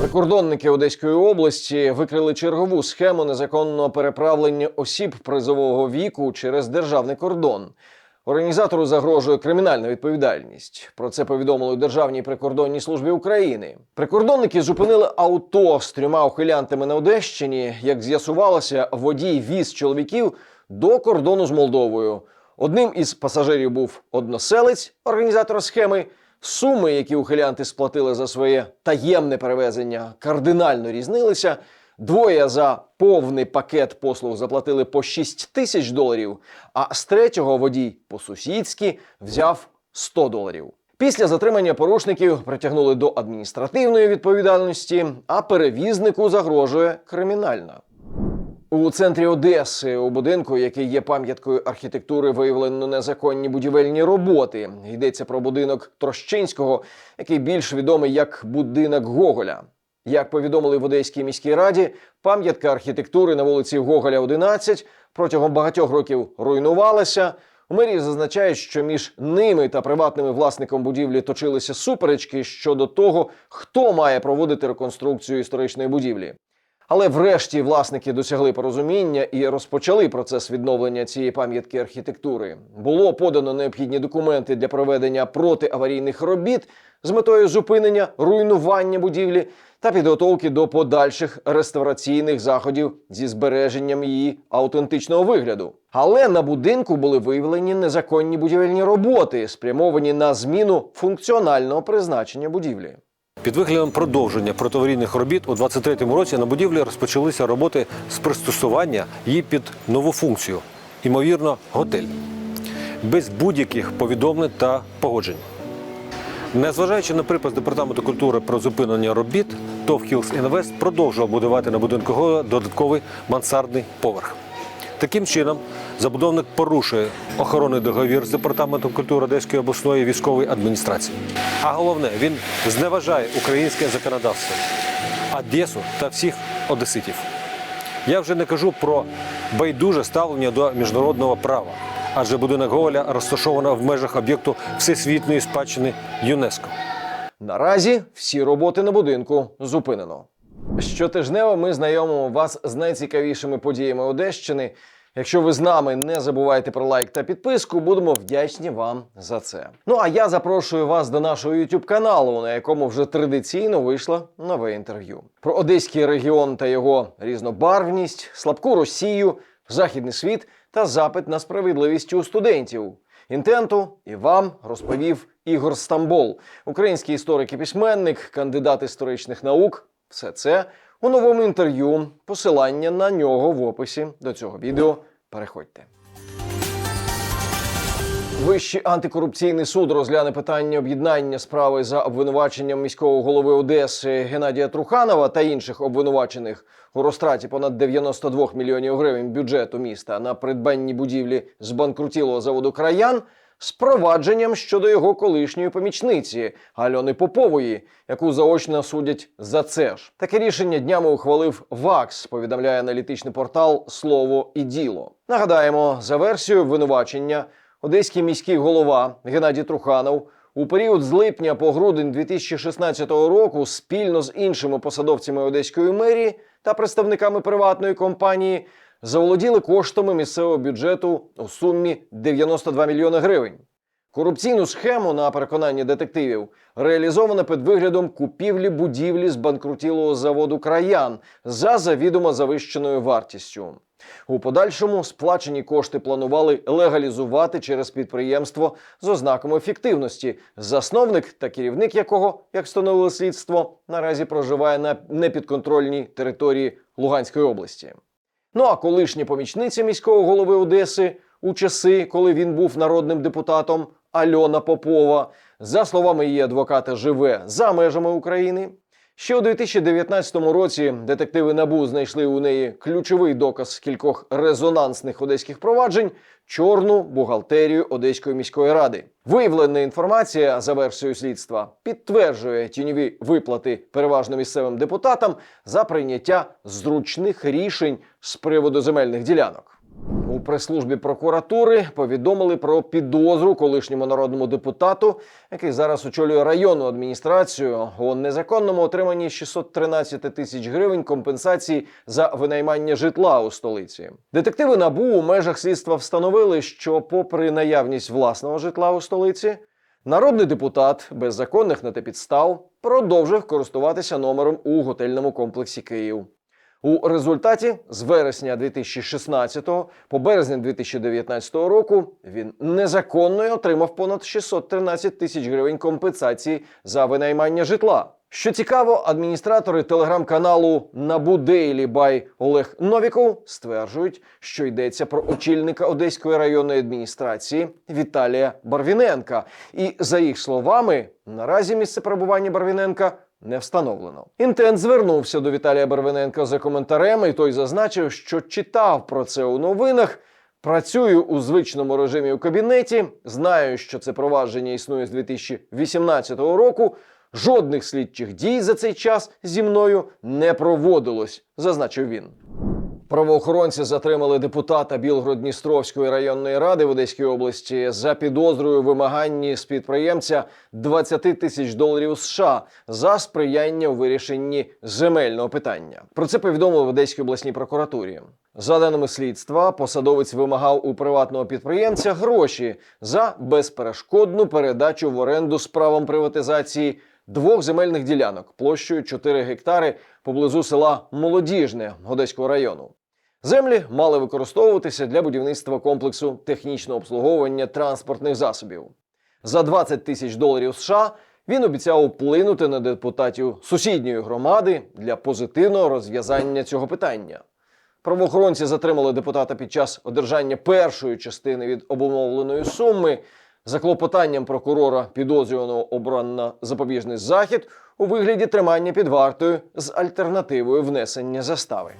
Прикордонники Одеської області викрили чергову схему незаконного переправлення осіб призового віку через державний кордон. Організатору загрожує кримінальна відповідальність. Про це повідомили у Державній прикордонній службі України. Прикордонники зупинили авто з трьома ухилянтами на Одещині. Як з'ясувалося, водій віз чоловіків до кордону з Молдовою. Одним із пасажирів був односелець організатора схеми. Суми, які ухилянти сплатили за своє таємне перевезення, кардинально різнилися. Двоє за повний пакет послуг заплатили по 6 тисяч доларів, а з третього водій по-сусідськи взяв 100 доларів. Після затримання порушників притягнули до адміністративної відповідальності, а перевізнику загрожує кримінальна. У центрі Одеси, у будинку, який є пам'яткою архітектури, виявлено незаконні будівельні роботи. Йдеться про будинок Трощинського, який більш відомий як будинок Гоголя. Як повідомили в Одеській міській раді, пам'ятка архітектури на вулиці Гоголя 11 протягом багатьох років руйнувалася. У мерії зазначають, що між ними та приватними власником будівлі точилися суперечки щодо того, хто має проводити реконструкцію історичної будівлі. Але врешті власники досягли порозуміння і розпочали процес відновлення цієї пам'ятки архітектури. Було подано необхідні документи для проведення протиаварійних робіт з метою зупинення руйнування будівлі та підготовки до подальших реставраційних заходів зі збереженням її аутентичного вигляду. Але на будинку були виявлені незаконні будівельні роботи, спрямовані на зміну функціонального призначення будівлі. Під виглядом продовження протиаварійних робіт у 23-му році на будівлі розпочалися роботи з пристосування її під нову функцію, ймовірно, готель, без будь-яких повідомлень та погоджень. Незважаючи на припис департаменту культури про зупинення робіт, ТОВ «Хілс Інвест продовжував будувати на будинку додатковий мансардний поверх. Таким чином, забудовник порушує охоронний договір з департаментом культури Одеської обласної військової адміністрації. А головне, він зневажає українське законодавство, Одесу та всіх одеситів. Я вже не кажу про байдуже ставлення до міжнародного права, адже будинок Гоголя розташовано в межах об'єкту всесвітньої спадщини ЮНЕСКО. Наразі всі роботи на будинку зупинено. Щотижнево ми знайомимо вас з найцікавішими подіями Одещини. Якщо ви з нами, не забувайте про лайк та підписку, будемо вдячні вам за це. Ну а я запрошую вас до нашого youtube каналу, на якому вже традиційно вийшло нове інтерв'ю про одеський регіон та його різнобарвність, слабку Росію, західний світ та запит на справедливість у студентів. Інтенту і вам розповів Ігор Стамбол, український історик і письменник, кандидат історичних наук. Все це у новому інтерв'ю. Посилання на нього в описі до цього відео. Переходьте. Вищий антикорупційний суд розгляне питання об'єднання справи за обвинуваченням міського голови Одеси Геннадія Труханова та інших обвинувачених у розтраті понад 92 мільйонів гривень бюджету міста на придбанні будівлі збанкрутілого заводу краян з провадженням щодо його колишньої помічниці Альони Попової, яку заочно судять за це ж. Таке рішення днями ухвалив ВАКС, повідомляє аналітичний портал Слово і діло. Нагадаємо, за версією обвинувачення, одеський міський голова Геннадій Труханов у період з липня по грудень 2016 року спільно з іншими посадовцями одеської мерії та представниками приватної компанії заволоділи коштами місцевого бюджету у сумі 92 мільйони гривень. Корупційну схему, на переконання детективів, реалізовано під виглядом купівлі будівлі з банкрутілого заводу краян за завідомо завищеною вартістю. У подальшому сплачені кошти планували легалізувати через підприємство з ознаками ефективності, засновник та керівник якого, як встановило слідство, наразі проживає на непідконтрольній території Луганської області. Ну а колишня помічниця міського голови Одеси у часи, коли він був народним депутатом Альона Попова, за словами її адвоката, живе за межами України. Ще у 2019 році детективи НАБУ знайшли у неї ключовий доказ кількох резонансних одеських проваджень чорну бухгалтерію Одеської міської ради. Виявлена інформація за версією слідства підтверджує тіньові виплати переважно місцевим депутатам за прийняття зручних рішень з приводу земельних ділянок. У прес-службі прокуратури повідомили про підозру колишньому народному депутату, який зараз очолює районну адміністрацію у незаконному отриманні 613 тисяч гривень компенсації за винаймання житла у столиці. Детективи набу у межах слідства встановили, що, попри наявність власного житла у столиці, народний депутат без законних на те підстав продовжив користуватися номером у готельному комплексі Київ. У результаті з вересня 2016 по березень 2019 року він незаконно отримав понад 613 тисяч гривень компенсації за винаймання житла. Що цікаво, адміністратори телеграм-каналу Набу Дейлі Бай Олег Новіков стверджують, що йдеться про очільника Одеської районної адміністрації Віталія Барвіненка. І за їх словами, наразі місце перебування Барвіненка не встановлено. Інтент звернувся до Віталія Барвиненка за коментарем, і той зазначив, що читав про це у новинах. Працюю у звичному режимі у кабінеті. Знаю, що це провадження існує з 2018 року. Жодних слідчих дій за цей час зі мною не проводилось, зазначив він. Правоохоронці затримали депутата Білгород-Дністровської районної ради в Одеській області за підозрою вимаганні з підприємця 20 тисяч доларів США за сприяння у вирішенні земельного питання. Про це повідомили в Одеській обласній прокуратурі. За даними слідства, посадовець вимагав у приватного підприємця гроші за безперешкодну передачу в оренду з правом приватизації двох земельних ділянок площею 4 гектари поблизу села Молодіжне Одеського району. Землі мали використовуватися для будівництва комплексу технічного обслуговування транспортних засобів. За 20 тисяч доларів США він обіцяв вплинути на депутатів сусідньої громади для позитивного розв'язання цього питання. Правоохоронці затримали депутата під час одержання першої частини від обумовленої суми. За клопотанням прокурора підозрюваного обрано запобіжний захід у вигляді тримання під вартою з альтернативою внесення застави.